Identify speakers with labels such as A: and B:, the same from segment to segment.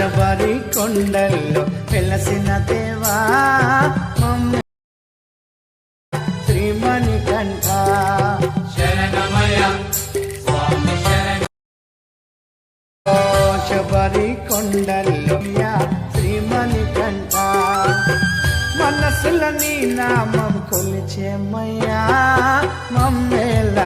A: శబరి కొండల్లో వెలసిన దేవా శ్రీమణి కంఠ. శబరి కొండల్లో శ్రీమణి కంఠ. మనసుల నీ నామం కొలిచేమయ్యా మమ్మేల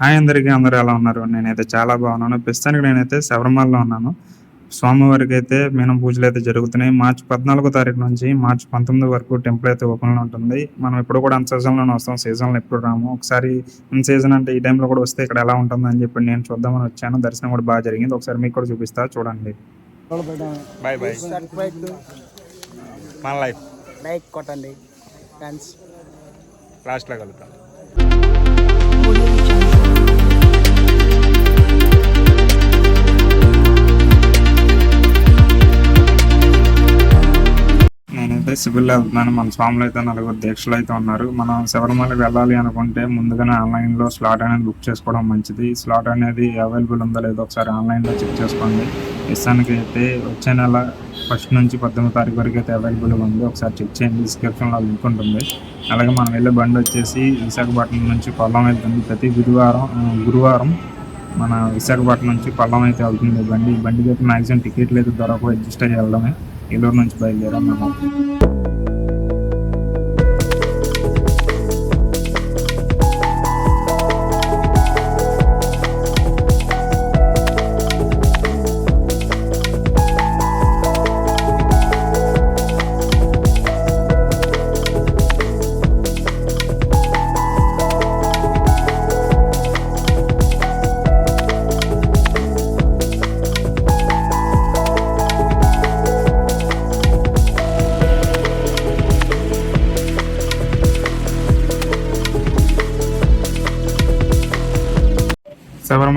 B: హాయ్ అందరికీ అందరూ ఎలా ఉన్నారు? నేనైతే చాలా బాగున్నాను. ప్రస్తుతానికి నేనైతే శబరిమలలో ఉన్నాను. స్వామివారికి అయితే మీనం పూజలు అయితే జరుగుతున్నాయి. మార్చి పద్నాలుగో తారీఖు నుంచి మార్చి పంతొమ్మిది వరకు టెంపుల్ అయితే ఓపెన్లో ఉంటుంది. మనం ఇప్పుడు కూడా అన్ సీజన్లోనే వస్తాం. సీజన్లో ఎప్పుడు రాము. ఒకసారి ఇన్ సీజన్ అంటే ఈ టైంలో కూడా వస్తే ఇక్కడ ఎలా ఉంటుంది అని చెప్పి నేను చూద్దామని వచ్చాను. దర్శనం కూడా బాగా జరిగింది. ఒకసారి మీకు కూడా చూపిస్తా చూడండి. Bye bye. మన లైఫ్.
A: లైక్ కొట్టండి. ఫ్రెండ్స్
B: లాస్ట్లో కలుగుతాం నేనైతే సివిల్ వెళ్తున్నాను మన స్వాములు అయితే నలుగురు దీక్షలు అయితే ఉన్నారు. మనం శబరిమలకి వెళ్ళాలి అనుకుంటే ముందుగానే ఆన్లైన్లో స్లాట్ అనేది బుక్ చేసుకోవడం మంచిది. స్లాట్ అనేది అవైలబుల్ ఉందో లేదో ఒకసారి ఆన్లైన్లో చెక్ చేసుకోండి. ఇస్తానికి అయితే వచ్చే నెల ఫస్ట్ నుంచి పద్దెనిమిది తారీఖు వరకు అయితే అవైలబుల్గా ఉంది. ఒకసారి చెక్ చేయండి. డిస్క్రిప్షన్లో లింక్ ఉంటుంది. అలాగే మనం వెళ్ళే బండి వచ్చేసి విశాఖపట్నం నుంచి పల్లం వెళ్తుంది. ప్రతి బుధవారం గురువారం మన విశాఖపట్నం నుంచి పల్లం అయితే వెళ్తుంది బండి. బండికి అయితే మ్యాక్సిమం టికెట్లు అయితే దొరకవు. అడ్జస్ట్ అయ్యి వెళ్ళడమే. ఏలూరు నుంచి బయలుదేరాం మేము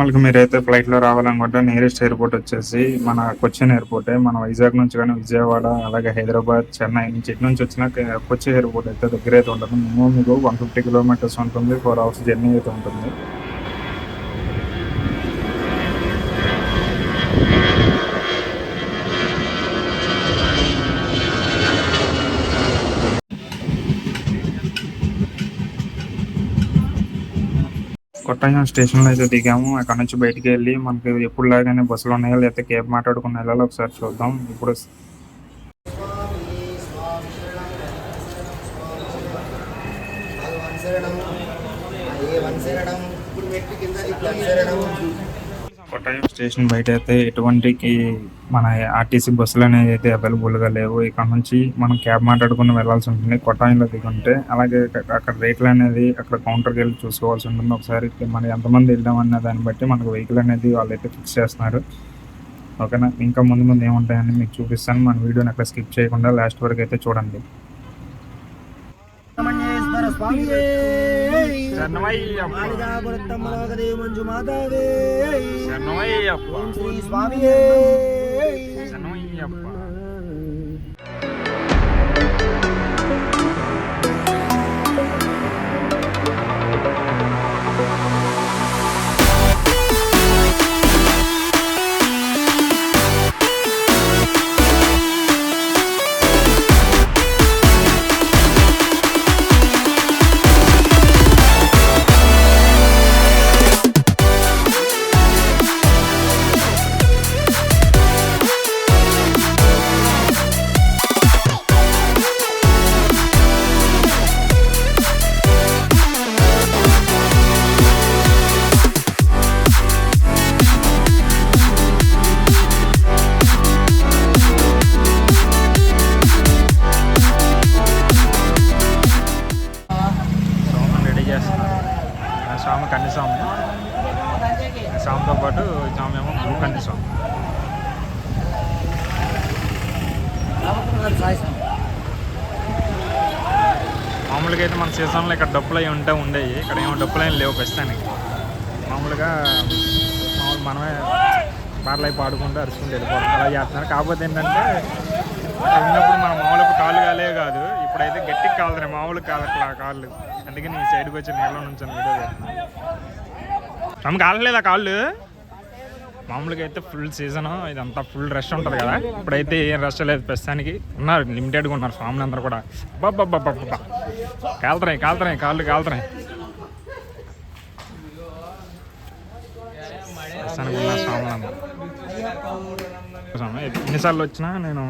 B: శబరిమలకి మీరైతే ఫ్లైట్లో రావాలనుకుంటే నియరెస్ట్ ఎయిర్పోర్ట్ వచ్చేసి మన కొచ్చిన్ ఎయిర్పోర్టే మన వైజాగ్ నుంచి కానీ విజయవాడ అలాగే హైదరాబాద్ చెన్నై నుంచి ఇటు నుంచి వచ్చిన కొచ్చి ఎయిర్పోర్ట్ అయితే దగ్గర అయితే ఉంటుంది. మినిమం మీకు వన్ ఫిఫ్టీ కిలోమీటర్స్ ఉంటుంది ఫోర్ అవర్స్ జర్నీ అయితే ఉంటుంది. కొట్టాయం స్టేషన్లో అయితే దిగాము. అక్కడ నుంచి బయటికి వెళ్ళి మనకి ఎప్పుడు లాగానే బస్సులు ఉన్నాయో లేకపోతే క్యాబ్ మాట్లాడుకున్న వెళ్ళాలి ఒకసారి చూద్దాం. ఇప్పుడు కొట్టాయం స్టేషన్ బయట అయితే ఎటువంటి మన ఆర్టీసీ బస్సులు అనేవి అయితే అవైలబుల్గా లేవు. ఇక్కడ నుంచి మనం క్యాబ్ మాట్లాడుకుని వెళ్ళాల్సి ఉంటుంది. కొట్టాయంలో దిగుంటే అలాగే అక్కడ రేట్లు అనేది అక్కడ కౌంటర్కి వెళ్ళి చూసుకోవాల్సి ఉంటుంది. ఒకసారి మనం ఎంతమంది వెళ్దాం అన్న దాన్ని బట్టి మనకు వెహికల్ అనేది వాళ్ళు అయితే ఫిక్స్ చేస్తున్నారు. ఓకేనా? ఇంకా ముందు ముందు ఏముంటాయని మీకు చూపిస్తాను. మన వీడియోని అక్కడ స్కిప్ చేయకుండా లాస్ట్ వరకు అయితే చూడండి.
A: మంజు మాధవే ఓం శ్రీ స్వామి
B: కాకపోతే ఏంటంటే ఉన్నప్పుడు మన మామూలుగా కాళ్ళు కాలే కాదు. ఇప్పుడైతే గట్టి కాలుతున్నాయి మామూలు కాదు అట్లా కాళ్ళు. అందుకే ఈ సైడ్కి వచ్చి నీళ్ళలో నుంచి వీడియో చేస్తున్నాను కాలలేదా కాళ్ళు? మామూలుగా అయితే ఫుల్ సీజన్ ఇదంతా ఫుల్ రష్ ఉంటుంది కదా. ఇప్పుడైతే ఏం రష్ లేదు ప్రస్తుతానికి. ఉన్నారు లిమిటెడ్గా ఉన్నారు ఫామ్లు అందరూ కూడా. బాబ్బా కాలుతున్నాయి కాలుతున్నాయి కాళ్ళు కాలుతున్నాయి. ప్రస్తుతానికి ఉన్నారు స్వాములు అందరూ. ఎన్నిసార్లు వచ్చినా నేను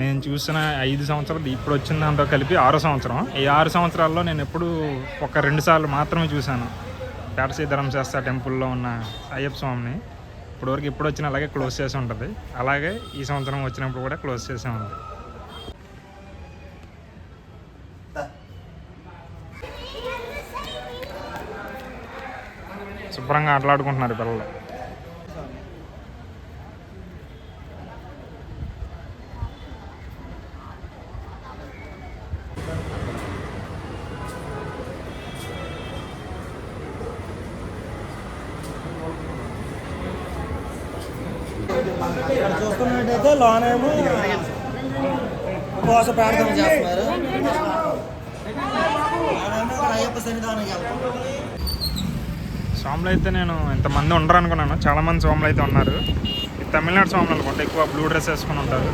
B: నేను చూసిన ఐదు సంవత్సరాలు ఇప్పుడు వచ్చిన దాంతో కలిపి ఆరో సంవత్సరం. ఈ ఆరు సంవత్సరాల్లో నేను ఎప్పుడు ఒక రెండు సార్లు మాత్రమే చూశాను. పేటసీ ధర్మశాస్త్ర టెంపుల్లో ఉన్న అయ్యప్ప స్వామిని. ఇప్పటివరకు ఎప్పుడు వచ్చిన అలాగే క్లోజ్ చేసి ఉంటుంది. అలాగే ఈ సంవత్సరం వచ్చినప్పుడు కూడా క్లోజ్ చేసే ఉంది. శుభ్రంగా ఆటలాడుకుంటున్నారు పిల్లలు.
A: లోనేమో ఉపవాస ప్రార్థన చేస్తున్నారు. అయ్యప్ప సన్నిధానం
B: స్వాములు అయితే నేను ఇంతమంది ఉండరు అనుకున్నాను. చాలా మంది స్వాములు అయితే ఉన్నారు. ఈ తమిళనాడు స్వాములు అనుకుంటా ఎక్కువ బ్లూ డ్రెస్ వేసుకుని ఉంటారు.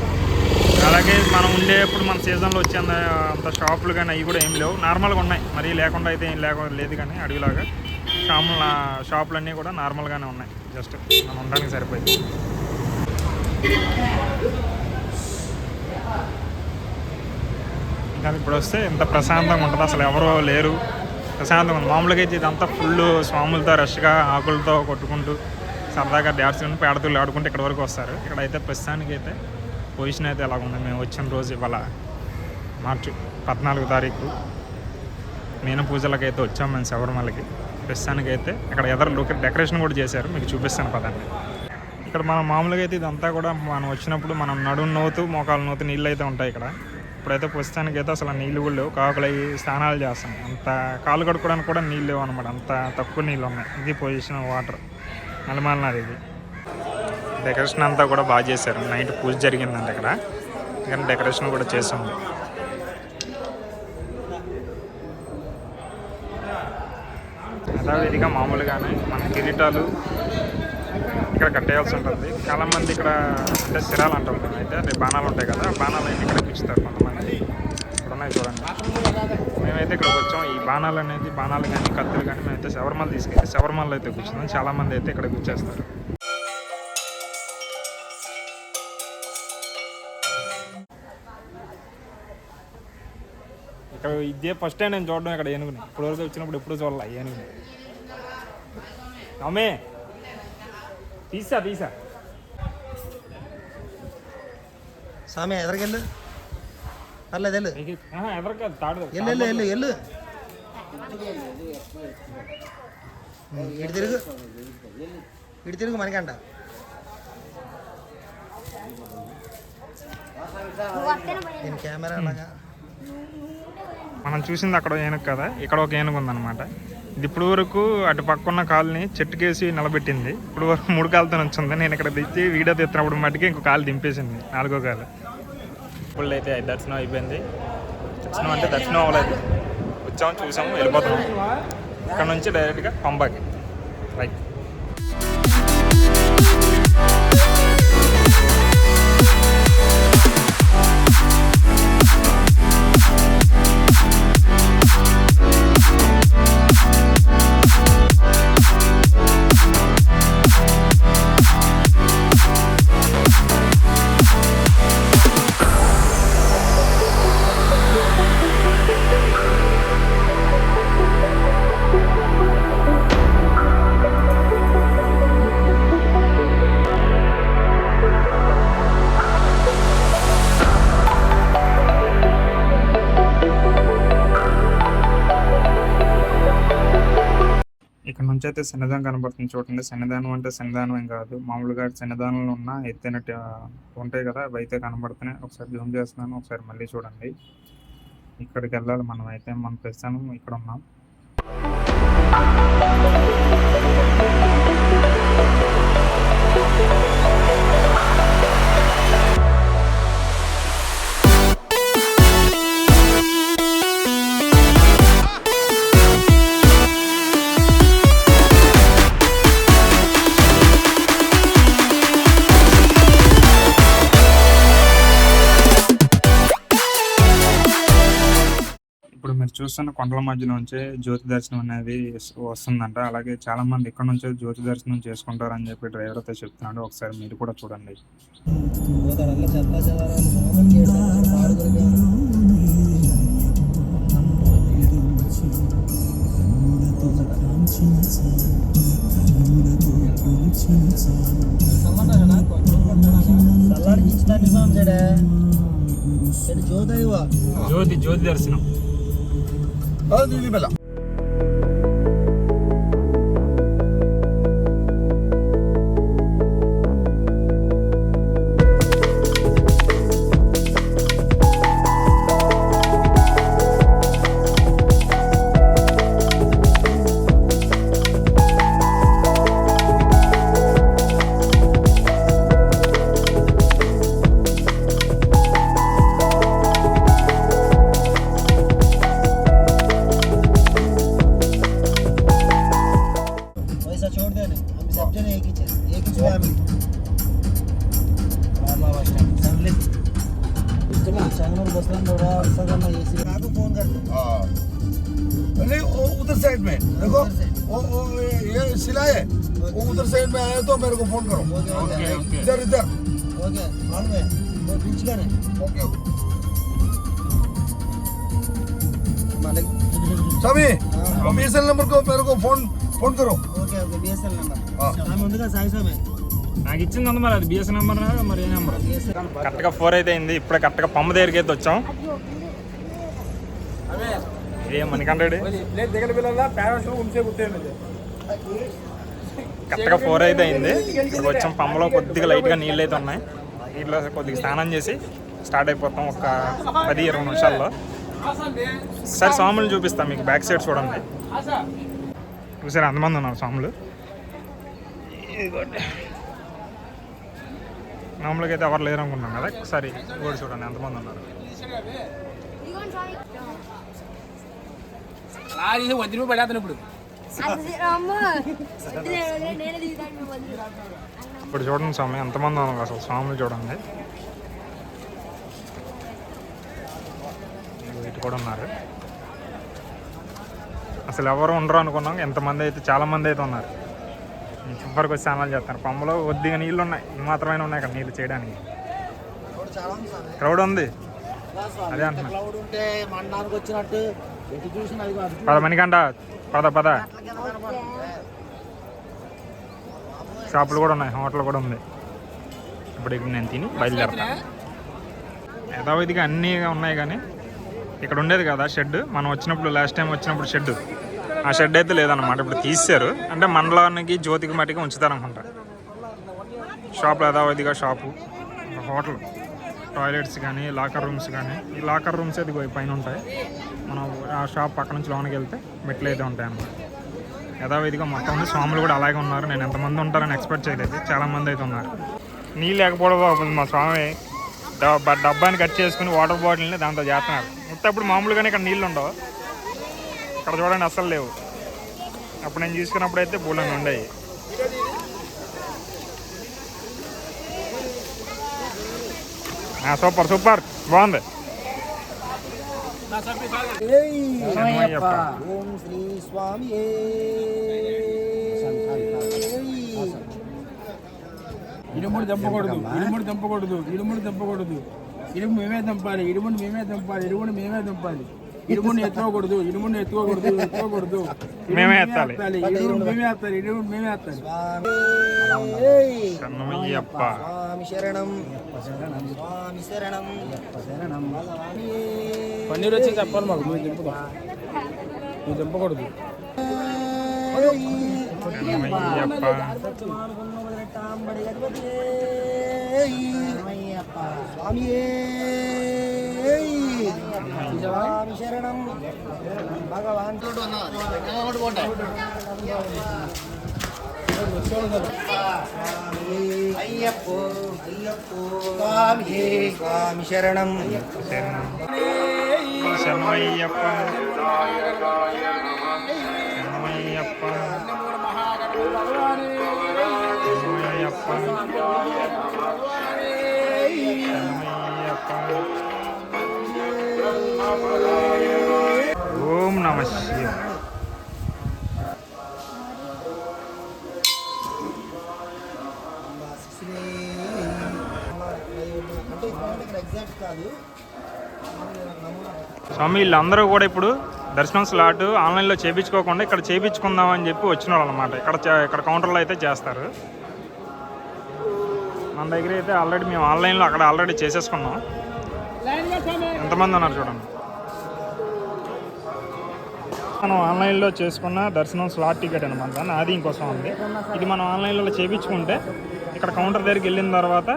B: అలాగే మనం ఉండేప్పుడు మన సీజన్లో వచ్చే అంత అంత షాపులు కానీ అవి కూడా ఏం లేవు. నార్మల్గా ఉన్నాయి. మరీ లేకుండా అయితే ఏం లేక లేదు కానీ అడవిలాగా. షాపులు షాపులన్నీ కూడా నార్మల్గానే ఉన్నాయి. జస్ట్ మనం ఉండడానికి సరిపోయింది. కానీ ఇప్పుడు వస్తే ఇంత ప్రశాంతంగా ఉంటుంది. అసలు ఎవరో లేరు. ప్రశాంతంగా ఉంది. మామూలుగా అయితే ఇదంతా ఫుల్ స్వాములతో రష్గా ఆకులతో కొట్టుకుంటూ సరదాగా డ్యాన్స్ పేడతులు ఆడుకుంటూ ఇక్కడ వరకు వస్తారు. ఇక్కడ అయితే ప్రస్తుతానికి అయితే పొజిషన్ అయితే ఎలా ఉంది మేము వచ్చిన రోజు ఇవాళ మార్చి పద్నాలుగు తారీఖు మీన పూజలకు అయితే వచ్చాం. మేము శబరిమలకి. ప్రస్తుతానికి అయితే ఇక్కడ ఎదరు డెకరేషన్ కూడా చేశారు. మీకు చూపిస్తాను పదండి. ఇక్కడ మనం మామూలుగా అయితే ఇదంతా కూడా మనం వచ్చినప్పుడు మనం నడుము నోతు మోకాలు నోతు నీళ్ళు అయితే ఉంటాయి ఇక్కడ. ఇప్పుడైతే ప్రస్తుతానికి అయితే అసలు నీళ్ళు కూడా లేవు. కాకులు అవి స్నానాలు చేస్తాం. అంత కాలు కడుక్కోవడానికి కూడా నీళ్ళు లేవు అనమాట అంత తక్కువ నీళ్ళు ఉన్నాయి. ఇది పొజిషన్ వాటర్. నల్లమలనాడు ఇది. డెకరేషన్ అంతా కూడా బాగా చేశారు. నైట్ పూజ జరిగిందంట ఇక్కడ. కానీ డెకరేషన్ కూడా చేసాము యథావిధిగా మామూలుగానే మన కిరీటాలు ఇక్కడ కట్టేయాల్సి ఉంటుంది. చాలా మంది ఇక్కడ అంటే సిరాలు అంటాం మేము అయితే. అదే బాణాలు ఉంటాయి కదా బాణాలు అయితే ఇక్కడ పిచ్చుతారు కొంతమంది. ఇక్కడ ఉన్నాయి చూడండి. మేమైతే ఇక్కడికి వచ్చాం. ఈ బాణాలు అనేది బాణాలు కానీ కత్తులు కానీ మేమైతే శబరిమల తీసుకెళ్ళి శబరిమలలో అయితే కూర్చున్నాం. చాలా మంది అయితే ఇక్కడ కూర్చేస్తారు. ఇక్కడ ఇదే ఫస్ట్ టైం నేను చూడడం ఇక్కడ ఏనుగుని. ఇప్పుడు వరకు వచ్చినప్పుడు ఎప్పుడు చూడాలి ఏనుగుని. అమ్మే! తీసా తీసా
A: స్వామి ఎదరికెళ్ళు పర్లేదు వెళ్ళు
B: ఎదరక తాడు
A: వెళ్ళు వెళ్ళు వెళ్ళు వెళ్ళు ఇటు తిరుగు ఇటు తిరుగు మనకంట నేను కెమెరా అలాగా
B: మనం చూసింది అక్కడ ఏనుగు కదా ఇక్కడ ఒక ఏనుగు ఉందన్నమాట ఇది ఇప్పుడు వరకు అటు పక్కన్న కాలుని చెట్టుకేసి నిలబెట్టింది. ఇప్పుడు వరకు మూడు కాలుతో వచ్చింది నేను ఇక్కడ దిచ్చి వీడియో తీస్తున్నప్పుడు మట్టికి ఇంకో కాలు దింపేసింది. నాలుగో కాలు. ఇప్పుడు అయితే దర్శనం అయిపోయింది. దర్శనం అంటే దర్శనం అవ్వలేదు. వచ్చాము చూసాము వెళ్ళిపోతాము ఇక్కడ నుంచి డైరెక్ట్గా పంబాకి రైట్. అయితే సన్నిధానం కనబడుతుంది చూడండి. సన్నిధానం అంటే సన్నిధానం ఏం కాదు. మామూలుగా సన్నిధానంలో ఉన్న ఎత్తైన ఉంటాయి కదా అవి అయితే కనబడుతున్నాయి. ఒకసారి జూమ్ చేస్తున్నాను ఒకసారి మళ్ళీ చూడండి. ఇక్కడికి వెళ్ళాలి మనం అయితే మనం ప్రస్తుతం ఇక్కడ ఉన్నాం. చూస్తున్న కొండల మధ్య నుంచే జ్యోతి దర్శనం అనేది వస్తుందంట. అలాగే చాలా మంది ఇక్కడ నుంచే జ్యోతి దర్శనం చేసుకుంటారు అని చెప్పి డ్రైవర్ అయితే చెప్తున్నాడు. ఒకసారి మీరు కూడా చూడండి. జ్యోతి జ్యోతి దర్శనం.
A: 啊你
C: 明白了 उधर साइड में आया तो मेरे को फोन करो
A: ओके ओके
C: इधर इधर
A: ओके ऑन में वो बीच का नहीं
C: ओके ओके
A: मालिक
C: स्वामी
A: हाँ।
C: वो बीएसएल नंबर को मेरे को फोन फोन करो
A: ఓకే ఓకే బిఎస్ఎల్ నెంబర్
C: ఆ.
A: ఆమె ఉందిగా సాయి స్వామి
B: నాకు ఇచ్చింది ఉంది మరి అది బిఎస్ నెంబర్ మరి ఏ నెంబర్
A: బిఎస్ఎల్
B: కరెక్ట్గా ఫోర్ అయితే అయింది ఇప్పుడే కరెక్ట్గా పంప దగ్గరికి అయితే వచ్చాం ఏ మణికంటాడు కరెక్ట్గా ఫోర్ అయితే అయింది. ఇక్కడికి వచ్చాం పంపలో కొద్దిగా లైట్గా నీళ్ళు అయితే ఉన్నాయి. నీళ్ళు కొద్దిగా స్నానం చేసి స్టార్ట్ అయిపోతాం ఒక పది ఇరవై నిమిషాల్లో. సరే స్వాములు చూపిస్తాం మీకు బ్యాక్ సైడ్ చూడండి. చూసారు అంతమంది ఉన్నారు స్వాములు. ఇదిగోండి. మామూలుగా అయితే ఎవరు లేరు అనుకున్నాం కదా ఒకసారి కూడా చూడండి ఎంతమంది ఉన్నారు.
D: లారీ వంద రూపాయలు పడేస్తాను ఇప్పుడు.
B: ఇప్పుడు చూడండి స్వామి ఎంతమంది ఉన్నారు అసలు స్వాములు చూడండి. ఇటు కూడా ఉన్నారు. అసలు ఎవరు ఉండరు అనుకున్నాం ఎంతమంది అయితే చాలా మంది అయితే ఉన్నారు. చివరికి వచ్చి స్నానాలు చేస్తారు పంపలో కొద్దిగా నీళ్ళు ఉన్నాయి. ఇవి మాత్రమే ఉన్నాయి ఇక్కడ నీళ్ళు చేయడానికి.
A: చాలా ఉంది స్వామి
B: క్రౌడ్ ఉంది. అదే అంటున్నా.
A: క్లౌడ్
B: పద పద. షాపులు కూడా ఉన్నాయి హోటల్ కూడా ఉంది. ఇప్పుడు ఇక్కడ నేను తిని బయలుదేరతా. యథావిధిగా అన్నీ ఉన్నాయి కానీ ఇక్కడ ఉండేది కదా షెడ్ మనం వచ్చినప్పుడు లాస్ట్ టైం వచ్చినప్పుడు షెడ్ ఆ షెడ్ అయితే లేదన్నమాట ఇప్పుడు తీశారు అంటే మండలానికి జ్యోతికి మట్టికి ఉంచుతారనుకుంటా షాప్లో యథావిధిగా షాపు హోటల్. టాయిలెట్స్ కానీ లాకర్ రూమ్స్ కానీ. ఈ లాకర్ రూమ్స్ అది పైన ఉంటాయి. మనం ఆ షాప్ పక్క నుంచి లోనికి వెళ్తే మెట్లు అయితే ఉంటాయన్నమాట యథావిధిగా మొత్తం ఉంది స్వాములు కూడా అలాగే ఉన్నారు. నేను ఎంతమంది ఉంటారని ఎక్స్పెక్ట్ చేయలేదు. చాలామంది అయితే ఉన్నారు. నీళ్ళు లేకపోవడం మా స్వామి. డబ్బా- డబ్బాని కట్ చేసుకుని వాటర్ బాటిల్ని దాంతో చేస్తున్నారు. మొత్తం ఇప్పుడు మామూలుగానే ఇక్కడ నీళ్ళు ఉండవు. ఇక్కడ చూడండి అస్సలు లేవు. అప్పుడు నేను చూసుకున్నప్పుడు అయితే బూలంగా ఉండేవి. Super super. బాగుంది.
A: ఓం శ్రీ స్వామి
D: ఇడుముడు దంపకూడదు ఇడుముడు దంపకూడదు ఇడుముడు దంపకూడదు ఇడుము మేమే దంపాలి ఇడుముడు మేమే దంపాలి ఇడుముడు మేమే దంపాలి ఇడుముని ఎత్తుకోకూడదు ఇడుముని ఎత్తుకోకూడదు ఎత్తుకోకూడదు.
B: మేమే ఎత్తాలి.
D: ఇడుముడు మేమే ఎత్తాలి ఇడుముడు మేమే ఎత్తాలి
A: స్వామి.
B: శరణమయ్యప్ప
A: స్వామి శరణం. స్వామి శరణం. శరణం
D: పన్నీరు వచ్చి చెప్పాలి మాకు. నువ్వు దింపుకో నువ్వు దింపకూడదు
A: స్వామి శరణం భగవాన్. అయ్యప్పో అయ్యప్పో. స్వామి స్వామి శరణం.
B: శరణం శరణమయ్యప్ప. శరణమయ్యప్ప. శరణమయ్యప్ప శరణమయ్యప్ప.
A: ఓం నమ
B: స్వామి వీళ్ళందరూ కూడా ఇప్పుడు దర్శనం స్లాట్ ఆన్లైన్లో చేయించుకోకుండా ఇక్కడ చేయించుకుందామని చెప్పి వచ్చిన వాళ్ళు అనమాట ఇక్కడ ఇక్కడ కౌంటర్లో అయితే చేస్తారు. మన దగ్గర అయితే ఆల్రెడీ మేము ఆన్లైన్లో అక్కడ ఆల్రెడీ చేసేసుకున్నాం. ఎంతమంది ఉన్నారు చూడండి. మనం ఆన్లైన్లో చేసుకున్న దర్శనం స్లాట్ టికెట్ అనమాట అది ఇంకోసం ఉంది ఇది మనం ఆన్లైన్లో చేయించుకుంటే ఇక్కడ కౌంటర్ దగ్గరికి వెళ్ళిన తర్వాత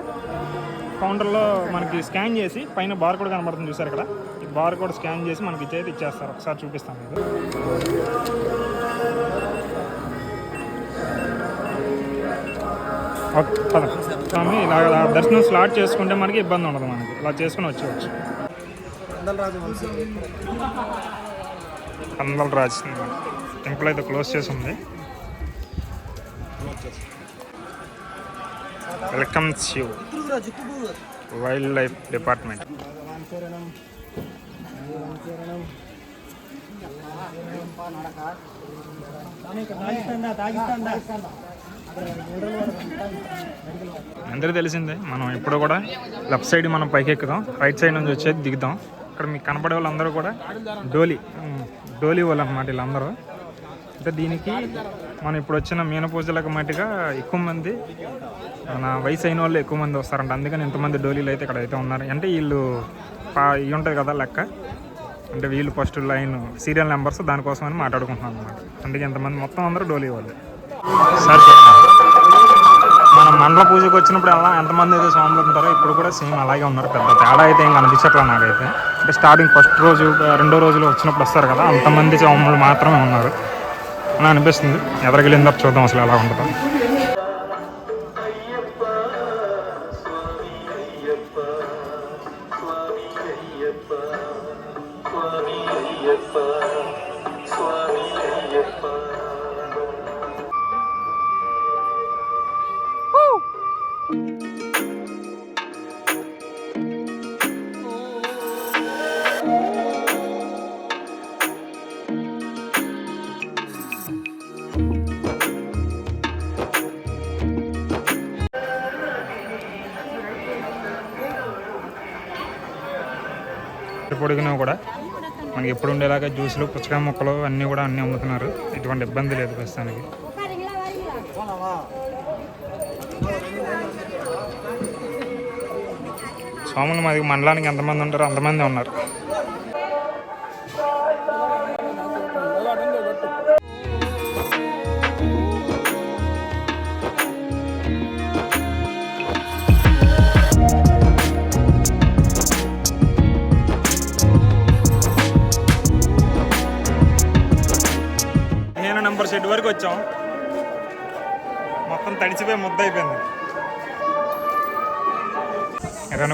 B: కౌంటర్లో మనకి స్కాన్ చేసి పైన బార్ కోడ్ కనబడుతుంది చూసారు ఇక్కడ ఈ బార్ కోడ్ స్కాన్ చేసి మనకి ఇచ్చేది ఇచ్చేస్తారు. ఒకసారి చూపిస్తాను మీకు. స్వామి ఇలా దర్శనం స్లాట్ చేసుకుంటే మనకి ఇబ్బంది ఉండదు మనకి. ఇలా చేసుకుని వచ్చేవచ్చు
A: అందలరాజు వంశీ
B: రాజ్ టెంపుల్ అయితే క్లోజ్ చేసి ఉంది.
A: Welcome Shiv wildlife department.
B: అందరూ తెలిసిందే మనం ఇప్పుడు కూడా లెఫ్ట్ సైడ్ మనం పైకి ఎక్కుదాం రైట్ సైడ్ నుంచి వచ్చేది దిగుదాం. ఇక్కడ మీకు కనపడే వాళ్ళందరూ కూడా డోలీ డోలీ వాళ్ళు అనమాట వీళ్ళందరూ. అంటే దీనికి మనం ఇప్పుడు వచ్చిన మీన పూజలకు మట్టిగా ఎక్కువ మంది మన వయసు అయిన వాళ్ళు ఎక్కువ మంది వస్తారంట. అందుకని ఇంతమంది డోలీలు అయితే ఇక్కడ అయితే ఉన్నారు. అంటే వీళ్ళు పా ఇవి ఉంటుంది కదా లెక్క. అంటే వీళ్ళు ఫస్ట్ లైన్ సీరియల్ నెంబర్స్ దానికోసమని మాట్లాడుకుంటున్నాను అనమాట అందుకే ఎంతమంది మొత్తం అందరూ డోలీ వాళ్ళు. సార్ చూడండి మనం మండల పూజకు వచ్చినప్పుడు ఎలా ఎంతమంది అయితే స్వాములు ఉంటారో ఇప్పుడు కూడా సేమ్ అలాగే ఉన్నారు. పెద్ద తేడా అయితే ఏం కనిపించట్లా నాకైతే. అంటే స్టార్టింగ్ ఫస్ట్ రోజు రెండో రోజులు వచ్చినప్పుడు వస్తారు కదా అంతమంది స్వాములు మాత్రమే ఉన్నారు. అని అనిపిస్తుంది. ఎదరగెళ్ళిన చూద్దాం అసలు ఎలా ఉంటుందో. పొడిగినా మనకి ఎప్పుడు ఉండేలాగా జ్యూసులు పుచ్చకాయ ముక్కలు అన్నీ కూడా అన్నీ అమ్ముతున్నారు. ఎటువంటి ఇబ్బంది లేదు ప్రస్తుతానికి. స్వాములు మాది మండలానికి ఎంతమంది ఉంటారో అంతమంది ఉన్నారు.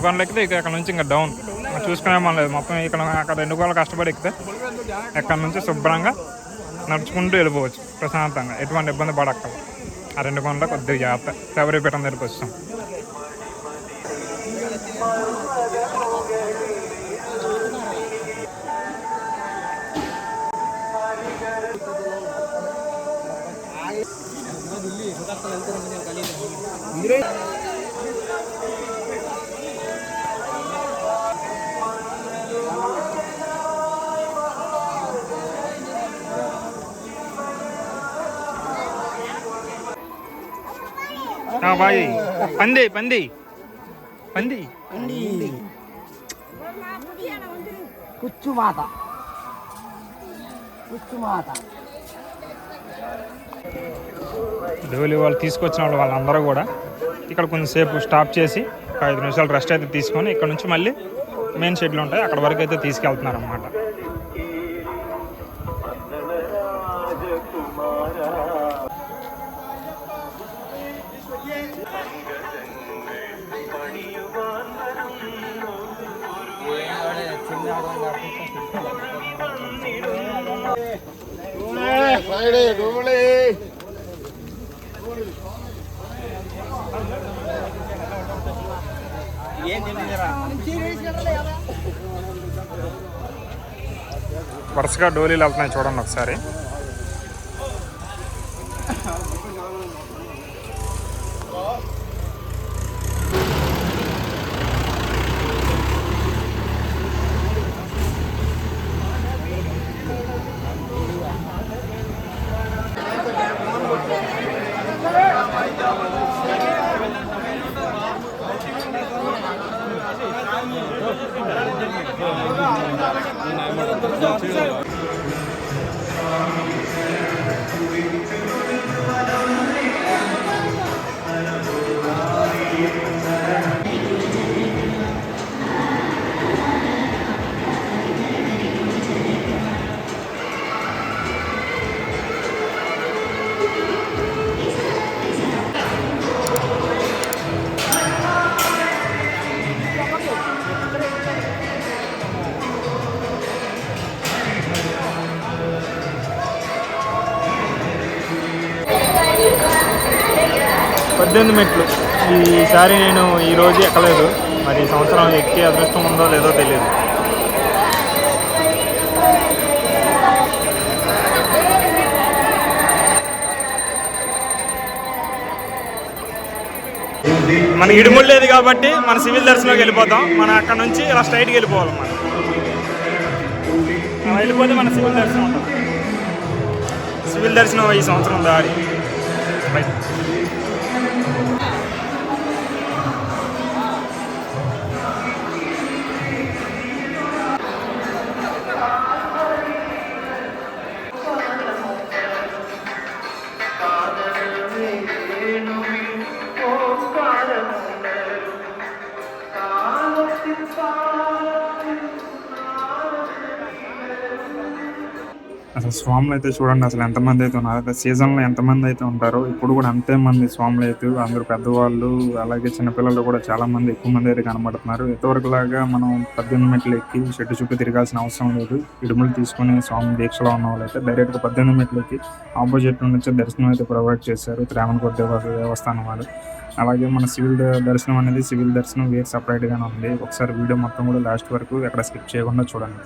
B: కొండలు ఎక్కితే ఇక నుంచి ఇంకా డౌన్ చూసుకునే లేదు. మొత్తం ఇక్కడ అక్కడ రెండు గోళ్ళు కష్టపడి ఎక్కితే ఎక్కడ నుంచి శుభ్రంగా నడుచుకుంటూ వెళ్ళిపోవచ్చు ప్రశాంతంగా. ఎటువంటి ఇబ్బంది పడక్క ఆ రెండు కొండలు కొద్దిగా జాగ్రత్త. శబరిపీఠం దగ్గరికి వస్తాం ఆ, బాయ్. పంది పంది. పంది.
A: కుచ్చుమాత.
B: వాళ్ళు తీసుకొచ్చిన వాళ్ళు వాళ్ళందరూ కూడా ఇక్కడ కొంచెంసేపు స్టాప్ చేసి ఒక ఐదు నిమిషాలు రెస్ట్ అయితే తీసుకొని ఇక్కడ నుంచి మళ్ళీ మెయిన్ షెడ్లు ఉంటాయి. అక్కడ వరకు అయితే తీసుకెళ్తున్నారు అనమాట వరుసగా డోలీలు వెళ్తున్నాయి చూడండి ఒకసారి.
E: ఈసారి నేను ఈరోజు ఎక్కలేదు. మరి ఈ సంవత్సరం ఎక్కే అదృష్టం ఉందో లేదో తెలియదు మన ఇడుముడు లేదు కాబట్టి మన సివిల్ దర్శనంకి వెళ్ళిపోతాం. మనం అక్కడ నుంచి ఇలా స్ట్రైట్కి వెళ్ళిపోవాలి మనం. వెళ్ళిపోతే మన సివిల్ దర్శనం ఉంటుంది. సివిల్ దర్శనం ఈ సంవత్సరం దారి. బయట
B: స్వాములు అయితే చూడండి అసలు ఎంతమంది అయితే ఉన్నారు. అదే సీజన్లో ఎంతమంది అయితే ఉంటారో ఇప్పుడు కూడా అంతే మంది స్వాములు అయితే అందరూ పెద్దవాళ్ళు అలాగే చిన్నపిల్లలు కూడా చాలా మంది ఎక్కువ మంది అయితే కనబడుతున్నారు. ఇంతవరకు లాగా మనం పద్దెనిమిది మెట్లు ఎక్కి చెట్టు చుట్టూ తిరగాల్సిన అవసరం లేదు. ఇడుములు తీసుకుని స్వామి దీక్షలో ఉన్న వాళ్ళు అయితే డైరెక్ట్గా పద్దెనిమిది మెట్లు ఎక్కి ఆపోజిట్ నుంచి దర్శనం అయితే ప్రొవైడ్ చేశారు. త్రావణకోట దేవాలయ దేవస్థానం వాళ్ళు. అలాగే మన సివిల్ దర్శనం అనేది సివిల్ దర్శనం వేరు సపరేట్గానే ఉంది. ఒకసారి వీడియో మొత్తం కూడా లాస్ట్ వరకు ఎక్కడ స్కిప్ చేయకుండా చూడండి.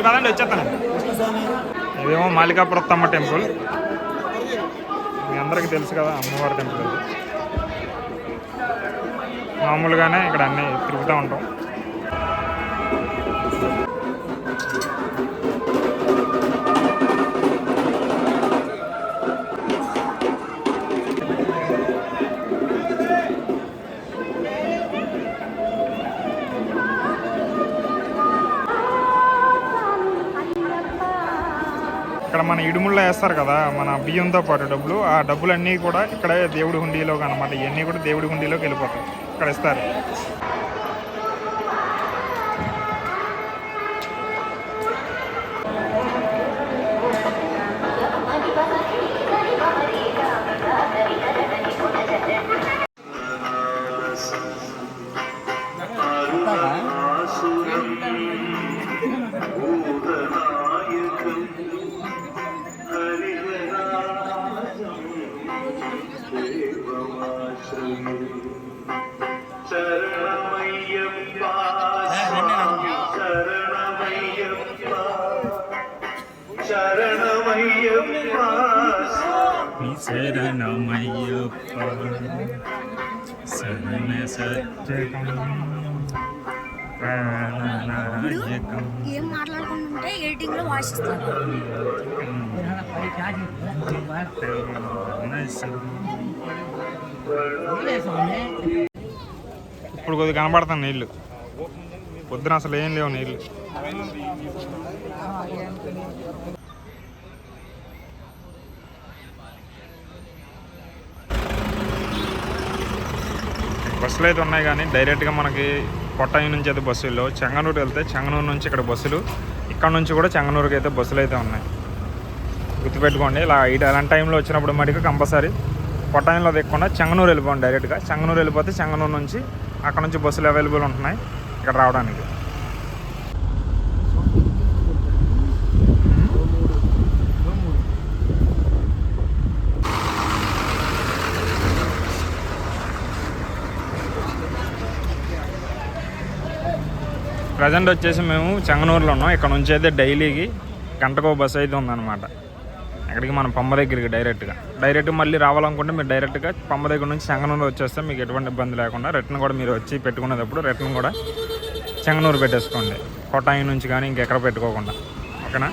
B: మీరు పదండి వచ్చేస్తాను. ఇదేమో మాలికాపురత్తమ్మ టెంపుల్. మీ అందరికీ తెలుసు కదా అమ్మవారి టెంపుల్. మామూలుగానే ఇక్కడ అన్నీ తిరుగుతూ ఉంటాం. మన ఇడుముల్లో వేస్తారు కదా మన బియ్యంతో పాటు డబ్బులు ఆ డబ్బులన్నీ కూడా ఇక్కడే దేవుడి హుండీలోకి అనమాట ఇవన్నీ కూడా దేవుడి హుండీలోకి వెళ్ళిపోతాయి. ఇక్కడ ఇస్తారు.
F: ఏం మాట్లాడుకుంటుంటే ఎడిటింగ్లో వాయిస్
B: ఇప్పుడు కొద్దిగా కనబడతాను నీళ్ళు. పొద్దున అసలు ఏం లేవు నీళ్ళు. బస్సులు అయితే ఉన్నాయి కానీ డైరెక్ట్గా మనకి కొట్టాయి నుంచి అయితే బస్సులు చెంగనూరు వెళ్తే చెంగనూరు నుంచి ఇక్కడ బస్సులు ఇక్కడ నుంచి కూడా చెంగనూరుకి అయితే బస్సులు అయితే ఉన్నాయి. గుర్తుపెట్టుకోండి ఇలా ఇటు అలాంటి టైంలో వచ్చినప్పుడు మటుకు కంపల్సరీ కొట్టాయంలో దిక్కకుండా చెంగనూరు వెళ్ళిపోండి డైరెక్ట్గా. చెంగనూరు వెళ్ళిపోతే చెంగనూరు నుంచి అక్కడ నుంచి బస్సులు అవైలబుల్ ఉంటున్నాయి ఇక్కడ రావడానికి. ప్రజెంట్ వచ్చేసి మేము చెంగనూరులో ఉన్నాం. ఇక్కడ నుంచి అయితే డైలీకి గంటకో బస్సు అయితే ఉందన్నమాట. అక్కడికి మనం పంబ దగ్గరికి డైరెక్ట్గా. డైరెక్ట్ మళ్ళీ రావాలనుకుంటే మీరు డైరెక్ట్గా పంబ దగ్గర నుంచి చెంగనూరు వచ్చేస్తే మీకు ఎటువంటి ఇబ్బంది లేకుండా రిటర్న్ కూడా మీరు వచ్చి పెట్టుకునేటప్పుడు రిటర్న్ కూడా చెంగనూరు పెట్టేసుకోండి. కొట్టాయి నుంచి కానీ ఇంకెక్కడ పెట్టుకోకుండా. ఓకేనా?